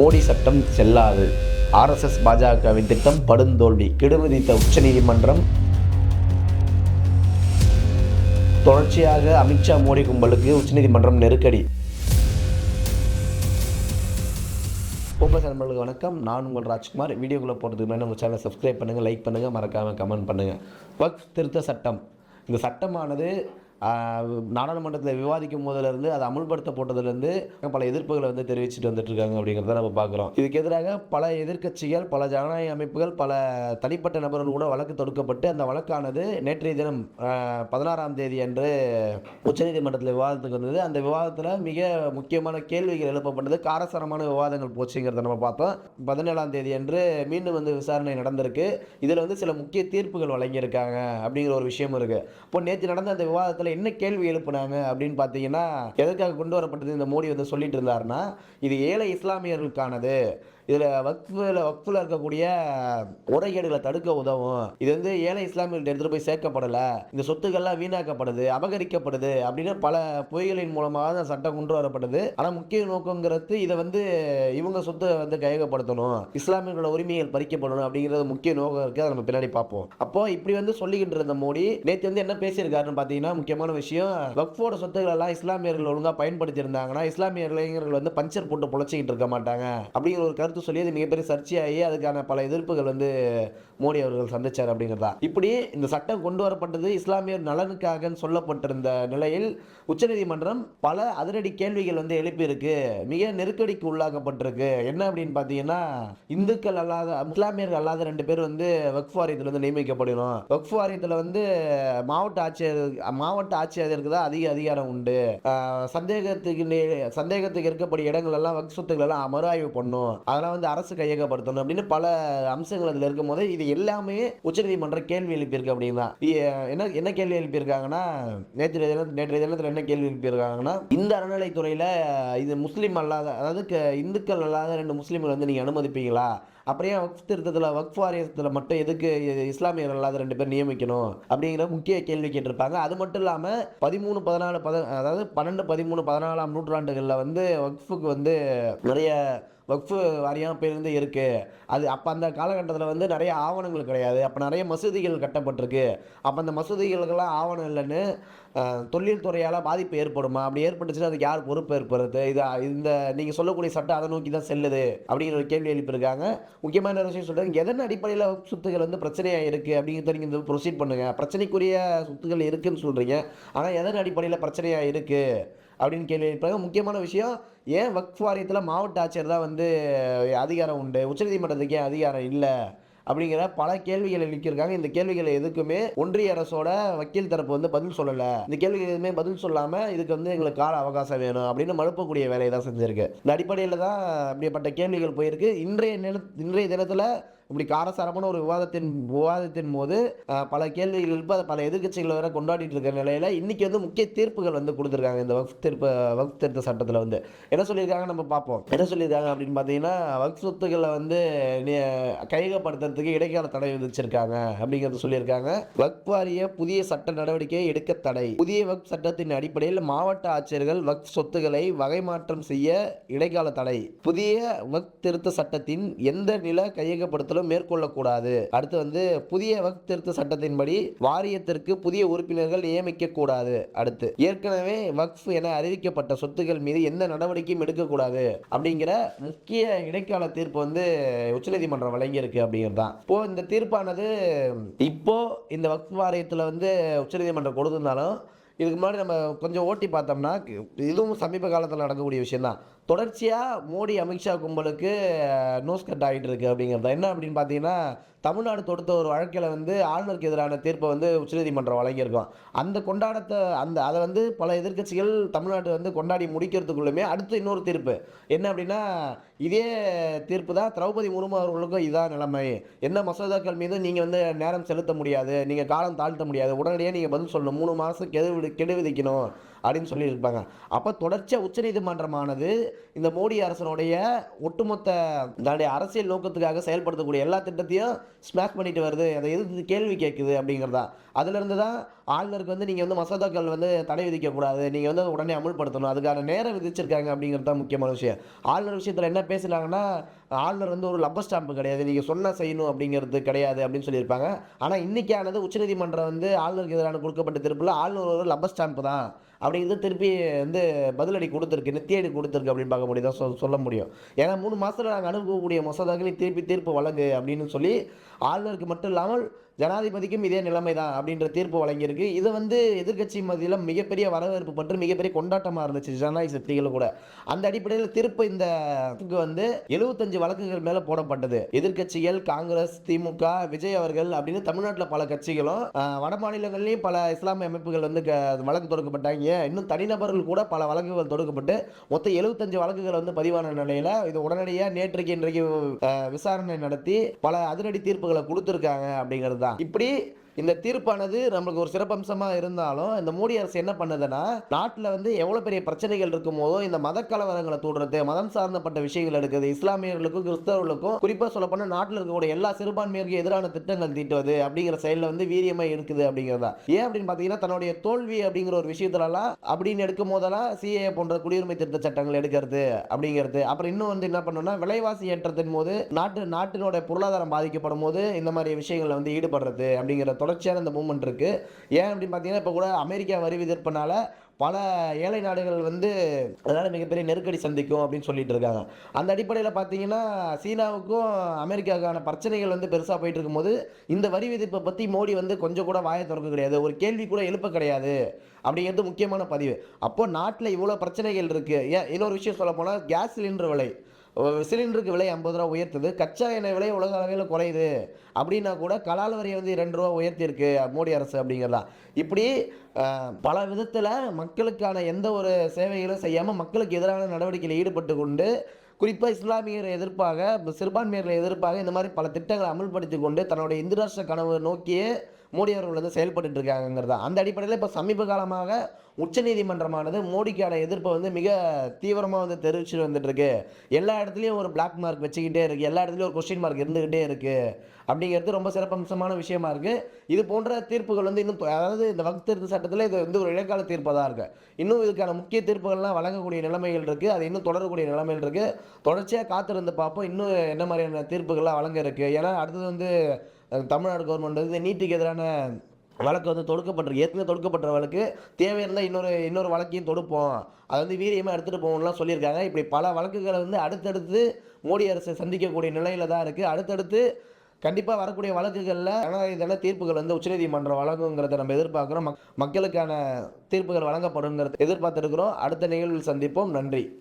மோடி சட்டம் செல்லாது. ஆர்எஸ்எஸ் பாஜகவின் திட்டம் படுந்தோல்வி. கெடுவிதித்த உச்சநீதிமன்றம் தொடர்ச்சியாக அமித்ஷா மோடி கும்பலுக்கு உச்சநீதிமன்றம் நெருக்கடி. ஓப்பஸ் நண்பர்களுக்கு வணக்கம். நான் உங்கள் ராஜ்குமார். வீடியோக்குள்ளே போகிறதுக்கு முன்னாடி உங்கள் சேனலை சப்ஸ்கிரைப் பண்ணுங்கள் லைக் பண்ணுங்கள் மறக்காமல் கமெண்ட் பண்ணுங்கள் வக்ஃப் திருத்த சட்டம். இந்த சட்டமானது நாடாளுமன்றத்தில் விவாதிக்கும் போதிலிருந்து அதை அமுல்படுத்த போட்டதுலேருந்து பல எதிர்ப்புகளை வந்து தெரிவிச்சுட்டு வந்துட்டு இருக்காங்க அப்படிங்கிறத நம்ம பார்க்குறோம். இதுக்கு எதிராக பல எதிர்க்கட்சிகள் பல ஜனநாயக அமைப்புகள் பல தனிப்பட்ட நபர்கள் கூட வழக்கு தொடுக்கப்பட்டு அந்த வழக்கானது நேற்றைய தினம் பதினாறாம் தேதி அன்று உச்சநீதிமன்றத்தில் விவாதத்துக்கு வந்தது. அந்த விவாதத்தில் மிக முக்கியமான கேள்விகள் எழுப்பப்பட்டது. காரசாரமான விவாதங்கள் போச்சுங்கிறத நம்ம பார்த்தோம். பதினேழாம் தேதி அன்று மீண்டும் வந்து விசாரணை நடந்திருக்கு. இதில் வந்து சில முக்கிய தீர்ப்புகள் வழங்கியிருக்காங்க அப்படிங்கிற ஒரு விஷயம் இருக்குது இப்போ நேற்று நடந்த அந்த விவாதத்தில் என்ன கேள்வி எழுப்புனாங்க அப்படின்னு பார்த்தீங்கன்னா எதற்காக கொண்டு வரப்பட்டது? இந்த மோடி வந்து சொல்லிட்டு இருந்தாருன்னா இது ஏழை இஸ்லாமியர்களுக்கானது. இதில் வக்ஃபில் வக்ஃபில் இருக்கக்கூடிய முறைகேடுகளை தடுக்க உதவும். இது வந்து ஏழை இஸ்லாமியர்கள் எடுத்துகிட்டு போய் சேர்க்கப்படலை. இந்த சொத்துக்கள்லாம் வீணாக்கப்படுது அபகரிக்கப்படுது அப்படின்னு பல பொய்களின் மூலமாக தான் சட்டம் கொண்டு வரப்படுது ஆனால் முக்கிய நோக்கங்கிறது இதை வந்து இவங்க சொத்தை வந்து கையகப்படுத்தணும் இஸ்லாமியர்களோட உரிமைகள் பறிக்கப்படணும் அப்படிங்கிறது முக்கிய நோக்கம் இருக்குது அதை நம்ம பின்னாடி பார்ப்போம். அப்போ இப்படி வந்து சொல்லிக்கிட்டு இருந்த மோடி நேற்று வந்து என்ன பேசியிருக்காருன்னு பார்த்தீங்கன்னா முக்கியமான விஷயம் வக்ஃபோட சொத்துக்கள் எல்லாம் இஸ்லாமியர்கள் ஒழுங்காக பயன்படுத்தி இருந்தாங்கன்னா இஸ்லாமிய இளைஞர்கள் வந்து பஞ்சர் போட்டு பொழைச்சிக்கிட்டு இருக்க மாட்டாங்க. அப்படிங்கிற ஒரு கருத்து சொல்லி அது மிகப்பெரிய சர்ச்சையாகி அதுக்கான பல எதிர்ப்புகள் வந்து மோடி அவர்கள் சந்திச்சார் அப்படிங்கிறதா. இப்படி இந்த சட்டம் கொண்டு வரப்பட்டது இஸ்லாமியர் நலனுக்காக சொல்லப்பட்டிருந்த நிலையில் உச்சநீதிமன்றம் பல அதிரடி கேள்விகள் வந்து எழுப்பியிருக்கு. மிக நெருக்கடிக்கு உள்ளாக்கப்பட்டிருக்கு. என்ன அப்படின்னு பார்த்தீங்கன்னா இந்துக்கள் அல்லாத இஸ்லாமியர்கள் அல்லாத ரெண்டு பேர் வந்து வக்ஃப் வாரியத்தில் வந்து நியமிக்கப்படணும். வக்ஃப் வாரியத்தில் வந்து மாவட்ட ஆட்சியர் மாவட்ட ஆட்சியருக்கு தான் அதிக அதிகாரம் உண்டு. சந்தேகத்துக்கு சந்தேகத்துக்கு இருக்கக்கூடிய இடங்கள் எல்லாம் வக்ஃப் சொத்துக்கள் எல்லாம் மறுஆய்வு பண்ணும். அதெல்லாம் வந்து அரசு கையகப்படுத்தணும் அப்படின்னு பல அம்சங்கள் அதில் இருக்கும் போது இது எல்லாமே உச்சநீதிமன்றம் கேள்வி எழுப்பியிருக்கு அப்படின்னா. என்ன என்ன கேள்வி எழுப்பியிருக்காங்கன்னா நேற்று தினம் நேற்றைய தினத்தில் என்ன கேள்வி எழுப்பியிருக்காங்கன்னா இந்த அறநிலைத்துறையில் இது முஸ்லீம் அல்லாத அதாவது க- இந்துக்கள் அல்லாத ரெண்டு முஸ்லீம்கள் வந்து நீங்கள் அனுமதிப்பீங்களா? அப்புறம் ஏன் வக்ஃப் திருத்தத்தில் வக்ஃப் வாரியத்தில் மட்டும் எதுக்கு இஸ்லாமியர்கள் இஸ்லாமியர் அல்லாத ரெண்டு பேர் நியமிக்கணும்? அப்படிங்கிற முக்கிய கேள்வி கேட்டிருப்பாங்க. அது மட்டும் இல்லாமல் பதிமூணு பதினாலு பத அதாவது பன்னெண்டு பதிமூணு பதினாலாம் நூற்றாண்டுகளில் வந்து வக்ஃபுக்கு வந்து நிறைய வக்ஃபு வாரியம் பேருந்து இருந்து இருக்குது அது அப்போ அந்த காலகட்டத்தில் வந்து நிறைய ஆவணங்கள் கிடையாது. அப்போ நிறைய மசூதிகள் கட்டப்பட்டிருக்கு. அப்போ அந்த மசூதிகளுக்கெல்லாம் ஆவணம் இல்லைன்னு தொழில் துறையால் பாதிப்பு ஏற்படுமா? அப்படி ஏற்பட்டுச்சுன்னா அதுக்கு யார் பொறுப்பு ஏற்படுறது? இது இந்த நீங்கள் சொல்லக்கூடிய சட்டம் அதை நோக்கி தான் செல்லுது அப்படிங்கிற ஒரு கேள்வி எழுப்பியிருக்காங்க. முக்கியமான விஷயம் சொல்கிறாங்க எதன் அடிப்படையில் சொத்துக்கள் வந்து பிரச்சனையாக இருக்குது அப்படிங்கிறத நீங்கள் இந்த ப்ரொசீட் பண்ணுங்கள் பிரச்சனைக்குரிய சொத்துக்கள் இருக்குதுன்னு சொல்கிறீங்க ஆனால் எதன் அடிப்படையில் பிரச்சனையாக இருக்குது அப்படின்னு கேள்வி எழுப்பினாங்க. முக்கியமான விஷயம் ஏன் வக்ஃப் வாரியத்தில் மாவட்ட ஆட்சியர் தான் வந்து அதிகாரம் உண்டு? உச்சநீதிமன்றத்துக்கு ஏன் அதிகாரம் இல்லை? அப்படிங்கிற பல கேள்விகள் எழுப்பியிருக்காங்க. இந்த கேள்விகள் எதுக்குமே ஒன்றிய அரசோட வக்கீல் தரப்பு வந்து பதில் சொல்லலை. இந்த கேள்விகள் எதுவுமே பதில் சொல்லாமல் இதுக்கு வந்து எங்களுக்கு கால அவகாசம் வேணும் அப்படின்னு மறுப்பக்கூடிய வேலையை தான் செஞ்சிருக்கு. இந்த அடிப்படையில் தான் அப்படிப்பட்ட கேள்விகள் போயிருக்கு. இன்றைய நில இன்றைய தினத்தில் இப்படி காரசாரமான ஒரு விவாதத்தின் விவாதத்தின் போது பல கேள்விகள் இருப்ப அதை பல எதிர்கட்சிகள் வேற கொண்டாடிட்டு இருக்கிற நிலையில் இன்னைக்கு வந்து முக்கிய தீர்ப்புகள் வந்து கொடுத்துருக்காங்க இந்த வக்ஃப் தீர்ப்பு வக்ஃப் திருத்த சட்டத்தில் வந்து. என்ன சொல்லியிருக்காங்க நம்ம பார்ப்போம். என்ன சொல்லியிருக்காங்க அப்படின்னு பார்த்தீங்கன்னா வக்ஃப் சொத்துக்களை வந்து நி- கையகப்படுத்துறதுக்கு இடைக்கால தடை விதிச்சிருக்காங்க அப்படிங்கிறது சொல்லியிருக்காங்க. வக்ஃப் வாரிய புதிய சட்ட நடவடிக்கையை எடுக்க தடை. புதிய வக்ஃப் சட்டத்தின் அடிப்படையில் மாவட்ட ஆட்சியர்கள் வக்ஃப் சொத்துக்களை வகை மாற்றம் செய்ய இடைக்கால தடை. புதிய வக்ஃப் திருத்த சட்டத்தின் எந்த நில கையகப்படுத்தலும் மேற்கொள்ளக்கூடாது. அடுத்து வந்து புதிய வக்ஃப் திருத்த சட்டத்தின்படி வாரியத்திற்கு புதிய உறுப்பினர்கள் நியமிக்க கூடாது அடுத்து ஏற்கனவே வக்ஃப் என அறிவிக்கப்பட்ட சொத்துக்கள் மீது எந்த நடவடிக்கையும் எடுக்கக்கூடாது. அப்படிங்கிற முக்கிய இடைக்கால தீர்ப்பு வந்து உச்சநீதிமன்றம் வழங்கியிருக்கு அப்படிங்கிறது தான். இப்போ இந்த தீர்ப்பானது இப்போ இந்த வக்ஃப் வாரியத்தில் வந்து உச்சநீதிமன்றம் கொடுத்திருந்தாலும் இதுக்கு முன்னாடி நம்ம கொஞ்சம் ஓட்டி பார்த்தோம்னா இதுவும் சமீப காலத்தில் நடக்கக்கூடிய விஷயம் தான் தொடர்ச்சியாக மோடி அமித்ஷா கும்பலுக்கு நோஸ் கட் ஆகிட்டு இருக்கு அப்படிங்கிறது? என்ன அப்படின்னு பார்த்தீங்கன்னா தமிழ்நாடு தொடுத்த ஒரு வழக்கில் வந்து ஆளுநருக்கு எதிரான தீர்ப்பை வந்து உச்சநீதிமன்றம் வழங்கியிருக்கோம். அந்த கொண்டாடத்தை அந்த அதை வந்து பல எதிர்க்கட்சிகள் தமிழ்நாட்டை வந்து கொண்டாடி முடிக்கிறதுக்குள்ளுமே அடுத்து இன்னொரு தீர்ப்பு. என்ன அப்படின்னா இதே தீர்ப்பு தான் திரௌபதி முர்மு அவர்களுக்கும் இதான் நிலைமை. என்ன மசோதாக்கள் மீது நீங்கள் வந்து நேரம் செலுத்த முடியாது நீங்கள் காலம் தாழ்த்த முடியாது உடனடியாக நீங்கள் பதில் சொல்லணும். மூணு மாதம் கெடு கெடு விதிக்கணும். அப்படின்னு சொல்லியிருப்பாங்க. அப்போ தொடர்ச்சியாக உச்சநீதிமன்றமானது இந்த மோடி அரசனுடைய ஒட்டுமொத்த தன்னுடைய அரசியல் நோக்கத்துக்காக செயல்படுத்தக்கூடிய எல்லா திட்டத்தையும் ஸ்மாஷ் பண்ணிட்டு வருது. அதை எதிர்த்து கேள்வி கேட்குது அப்படிங்கிறதா. அதுலேருந்து தான் ஆளுநருக்கு வந்து நீங்கள் வந்து மசோதாக்கள் வந்து தடை விதிக்கக்கூடாது. நீங்கள் வந்து உடனே அமுல்படுத்தணும். அதுக்கான நேரம் விதிச்சிருக்காங்க அப்படிங்கிறது தான் முக்கியமான விஷயம். ஆளுநர் விஷயத்தில் என்ன பேசுனாங்கன்னா ஆளுநர் வந்து ஒரு லப்பர் ஸ்டாம்பு கிடையாது. நீங்கள் சொன்னால் செய்யணும் அப்படிங்கிறது கிடையாது அப்படின்னு சொல்லியிருப்பாங்க. ஆனால் இன்றைக்கானது உச்சநீதிமன்றம் வந்து ஆளுநருக்கு எதிரான கொடுக்கப்பட்ட திருப்பில் ஆளுநர் ஒரு லப்பர் ஸ்டாம்பு தான். அப்படிங்கிறது திருப்பி வந்து பதிலடி கொடுத்துருக்கு நித்தியடி கொடுத்துருக்கு அப்படின்னு பார்க்க முடியும் சொல் சொல்ல முடியும். ஏன்னா மூணு மாதத்தில் நாங்கள் அனுப்பக்கூடிய மசோதாக்களை திருப்பி தீர்ப்பு வழங்கு அப்படின்னு சொல்லி ஆளுநருக்கு மட்டும் இல்லாமல் ஜனாதிபதிக்கும் இதே நிலைமை தான் அப்படின்ற தீர்ப்பு வழங்கியிருக்கு. இது வந்து எதிர்க்கட்சி மத்தியில் மிகப்பெரிய வரவேற்பு பற்றி மிகப்பெரிய கொண்டாட்டமாக இருந்துச்சு ஜனநாயக சக்திகள் கூட. அந்த அடிப்படையில் தீர்ப்பு இந்த வந்து எழுபத்தஞ்சு வழக்குகள் மேலே போடப்பட்டது. எதிர்க்கட்சிகள் காங்கிரஸ் திமுக விஜய் அவர்கள் அப்படின்னு தமிழ்நாட்டில் பல கட்சிகளும் வட மாநிலங்கள்லையும் பல இஸ்லாமிய அமைப்புகள் வந்து க- வழக்கு தொடுக்கப்பட்டாங்க. இன்னும் தனிநபர்கள் கூட பல வழக்குகள் தொடுக்கப்பட்டு மொத்தம் எழுபத்தஞ்சு வழக்குகள் வந்து பதிவான நிலையில் இது உடனடியாக நேற்றைக்கு இன்றைக்கு விசாரணை நடத்தி பல அதிரடி தீர்ப்புகளை கொடுத்துருக்காங்க அப்படிங்கிறது தான் இப்படி இந்த தீர்ப்பானது நம்மளுக்கு ஒரு சிறப்பம்சமாக இருந்தாலும் இந்த மோடி அரசு என்ன பண்ணுதுன்னா நாட்டில் வந்து எவ்வளோ பெரிய பிரச்சனைகள் இருக்கும் போதோ இந்த மத கலவரங்களை தூண்டுறது மதம் சார்ந்தப்பட்ட விஷயங்கள் எடுக்குது இஸ்லாமியர்களுக்கும் கிறிஸ்தவர்களுக்கும் குறிப்பாக சொல்லப்போனால் நாட்டில் இருக்கக்கூடிய எல்லா சிறுபான்மையருக்கும் எதிரான திட்டங்கள் தீட்டுவது அப்படிங்கிற செயலில் வந்து வீரியமாக இருக்குது அப்படிங்கிறதா. ஏன் அப்படின்னு பார்த்தீங்கன்னா தன்னுடைய தோல்வி அப்படிங்கிற ஒரு விஷயத்துலலாம் அப்படின்னு எடுக்கும் போதெல்லாம் சிஏ போன்ற குடியுரிமை திருத்த சட்டங்கள் எடுக்கிறது அப்படிங்கிறது. அப்புறம் இன்னும் வந்து என்ன பண்ணணும்னா விலைவாசி ஏற்றத்தின் போது நாட்டு நாட்டினோட பொருளாதாரம் பாதிக்கப்படும் போது இந்த மாதிரி விஷயங்களில் வந்து ஈடுபடுறது அப்படிங்கிற தொடர்ச்சியான இந்த மூமெண்ட் இருக்குது ஏன் அப்படின்னு பார்த்தீங்கன்னா இப்போ கூட அமெரிக்கா வரி விதிப்பினால பல ஏழை நாடுகள் வந்து அதனால் மிகப்பெரிய நெருக்கடி சந்திக்கும் அப்படின்னு சொல்லிட்டு இருக்காங்க. அந்த அடிப்படையில் பார்த்தீங்கன்னா சீனாவுக்கும் அமெரிக்காவுக்கான பிரச்சனைகள் வந்து பெருசாக போயிட்டு இருக்கும்போது இந்த வரி விதிப்பை பற்றி மோடி வந்து கொஞ்சம் கூட வாயை திறக்க கிடையாது. ஒரு கேள்வி கூட எழுப்ப கிடையாது. அப்படிங்கிறது முக்கியமான பதிவு. அப்போது நாட்டில் இவ்வளோ பிரச்சனைகள் இருக்குது ஏன் இன்னொரு விஷயம் சொல்ல போனால் கேஸ் சிலிண்டர் விலை. சிலிண்டருக்கு விலை ஐம்பது ரூபா உயர்த்துது. கச்சா எண்ணெய் விலை உலக அளவில் குறையுது. அப்படின்னா கூட கலால் வரியை வந்து ரெண்டு ரூபா உயர்த்தியிருக்கு மோடி அரசு அப்படிங்கிறதா. இப்படி பல விதத்தில் மக்களுக்கான எந்த ஒரு சேவைகளும் செய்யாமல் மக்களுக்கு எதிரான நடவடிக்கையில் ஈடுபட்டு கொண்டு குறிப்பாக இஸ்லாமியர் எதிர்ப்பாக சிறுபான்மையர்களை எதிர்ப்பாக இந்த மாதிரி பல திட்டங்களை அமல்படுத்தி கொண்டு தன்னுடைய இந்து ராஷ்டிர கனவு நோக்கியே மோடி அவர்கள் வந்து செயல்பட்டு இருக்காங்கிறதா அந்த அடிப்படையில் இப்போ சமீப காலமாக உச்சநீதிமன்றமானது மோடிக்கான எதிர்ப்பை வந்து மிக தீவிரமாக வந்து தெரிவிச்சுட்டு வந்துட்டுருக்கு. எல்லா இடத்துலையும் ஒரு பிளாக் மார்க் வச்சுக்கிட்டே இருக்குது எல்லா இடத்துலையும் ஒரு கொஸ்டின் மார்க் இருந்துக்கிட்டே இருக்குது அப்படிங்கிறது ரொம்ப சிறப்பம்சமான விஷயமா இருக்குது இது போன்ற தீர்ப்புகள் வந்து இன்னும் அதாவது இந்த வகுத்திருத்த சட்டத்தில் இது வந்து ஒரு இடைக்கால தீர்ப்பாக தான் இருக்குது இன்னும் இதுக்கான முக்கிய தீர்ப்புகள்லாம் வழங்கக்கூடிய நிலைமைகள் இருக்குது அது இன்னும் தொடரக்கூடிய நிலைமைகள் இருக்குது தொடர்ச்சியாக காத்திருந்து பார்ப்போம். இன்னும் என்ன மாதிரியான தீர்ப்புகள்லாம் வழங்க இருக்குது ஏன்னா அடுத்தது வந்து தமிழ்நாடு கவர்மெண்ட் வந்து நீட்டுக்கு எதிரான வழக்கு வந்து தொடுக்கப்பட்டிருக்கு. ஏற்கனவே தொடுக்கப்பட்ட வழக்கு தேவையில்லை இன்னொரு இன்னொரு வழக்கையும் தொடுப்போம். அதை வந்து வீரியமாக எடுத்துகிட்டு போகணும்லாம் சொல்லியிருக்காங்க. இப்படி பல வழக்குகளை வந்து அடுத்தடுத்து மோடி அரசு சந்திக்கக்கூடிய நிலையில் தான் இருக்குது அடுத்தடுத்து கண்டிப்பாக வரக்கூடிய வழக்குகளில் ஜனநாயக தீர்ப்புகள் வந்து உச்சநீதிமன்றம் வழங்குங்கிறத நம்ம எதிர்பார்க்குறோம். மக் மக்களுக்கான தீர்ப்புகள் வழங்கப்படுங்கிறத எதிர்பார்த்துருக்குறோம். அடுத்த நிகழ்வில் சந்திப்போம். நன்றி.